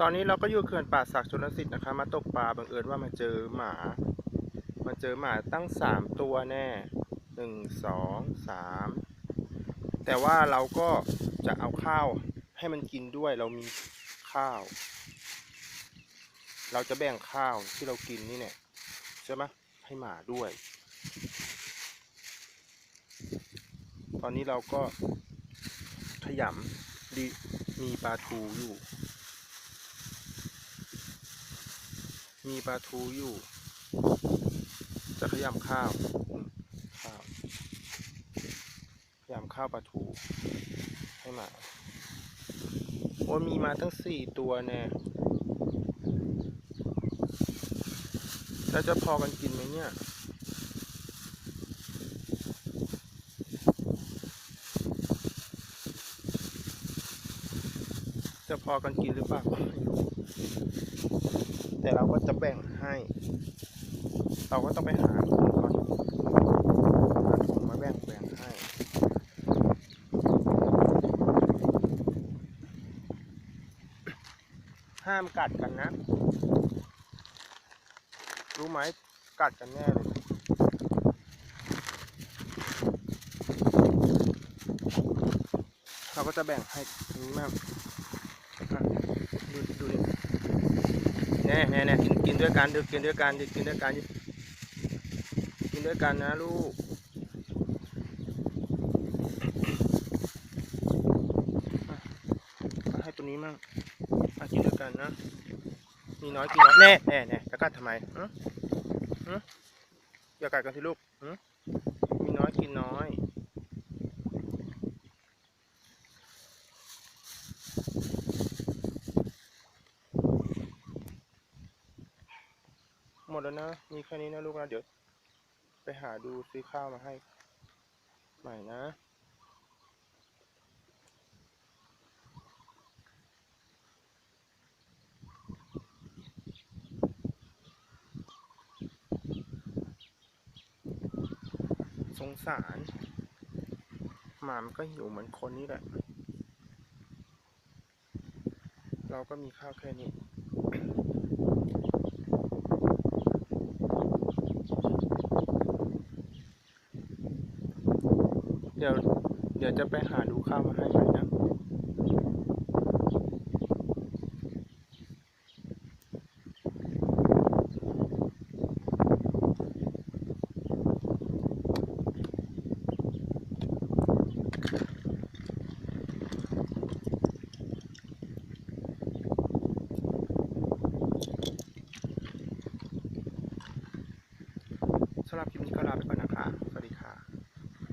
ตอนนี้เราก็อยู่เขื่อนป่าศักดิ์ชลสิทธิ์นะคะ มาตกปลาบังเอิญว่ามาเจอหมา มาเจอหมาตั้งสามตัวแน่หนึ่งสองสามแต่ว่าเราก็จะเอาข้าวให้มันกินด้วยเรามีข้าว เราจะแบ่งข้าวที่เรากินนี่เนี่ยใช่ไหมให้หมาด้วย ตอนนี้เราก็ขยำดีมีปลาทูอยู่ มีปลาทูอยู่ จะขยำข้าวข้าวขยำข้าวปลาทูให้หมาโอ้มีมาตั้งสี่ตัวแน่แล้วจะพอกันกินไหมเนี่ย จะพอกันกินหรือเปล่าไม่รู้แต่เราก็จะแบ่งให้ เราก็ต้องไปหาถุงก่อนหาถุงมาแบ่งแบ่งให้ห้ามกัดกันนะ รู้ไหมกัดกันแน่เลยเราก็จะแบ่งให้นี้มากอ่ ดูดูนี่แน่แน่แน่กินกินด้วยกันดูกินด้วยกันดิกินด้วยกันกินด้วยกันนะลูกให้ตัวนี้มั่งกินด้วยกันนะมีน้อยกินน้อยแน่แน่แน่จะกัดทำไมฮะฮะอย่ากัดกันสิลูกฮะมีน้อยกินน้อย หมดแล้วนะ มีแค่นี้นะลูกนะ เดี๋ยว ไปหาดูซื้อข้าวมาให้ ใหม่นะ สงสาร หมามันก็หิวเหมือนคนนี่แหละ เราก็มีข้าวแค่นี้ ดี๋ยวเดี๋ยวจะไปหาดูข้าวมาให้ใหม่นะ สำหรับคลิปนี้ก็ลาไปก่อนนะคะ สวัสดีค่ะ